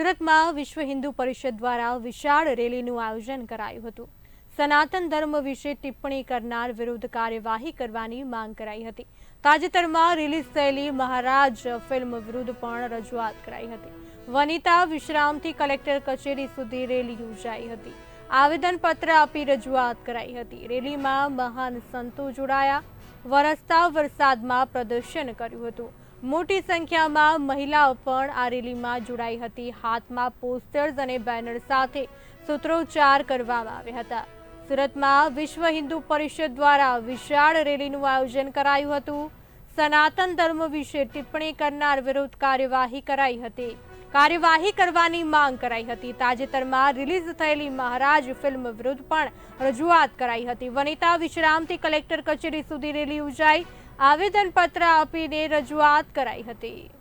સુરતમાં વિશ્વ હિન્દુ પરિષદ દ્વારા વિશાળ રેલીનું આયોજન કરાયું હતું. સનાતન ધર્મ વિશે ટિપ્પણી કરનાર વિરુદ્ધ કાર્યવાહી કરવાની માંગ કરાઈ હતી. તાજેતરમાં રિલીઝ થયેલી મહારાજ ફિલ્મ વિરુદ્ધ પણ રજૂઆત કરાઈ હતી. વનિતા વિશ્રામથી કલેક્ટર કચેરી સુધી રેલી યોજાઈ હતી. આવેદનપત્ર આપી રજૂઆત કરાઈ હતી. રેલીમાં મહાન સંતો જોડાયા. વરસતા વરસાદમાં પ્રદર્શન કર્યું હતું. મોટી સંખ્યામાં મહિલાઓ પણ આ રેલીમાં જોડાઈ હતી. હાથમાં પોસ્ટર્સ અને બેનર સાથે સૂત્રોચ્ચાર કરવામાં આવ્યા હતા. સુરતમાં વિશ્વ હિન્દુ પરિષદ દ્વારા વિશાળ રેલીનું આયોજન કરાયું હતું. સનાતન ધર્મ વિશે ટિપ્પણી કરનાર વિરુદ્ધ કાર્યવાહી કરાઈ હતી. કાર્યવાહી કરવાની માંગ કરાઈ હતી. તાજેતરમાં રિલીઝ થયેલી મહારાજ ફિલ્મ વિરુદ્ધ પણ રજૂઆત કરાઈ હતી. વનિતા વિશ્રામથી કલેક્ટર કચેરી સુધી રેલી યોજાઈ આવેદનપત્ર આપીને રજૂઆત કરાઈ હતી.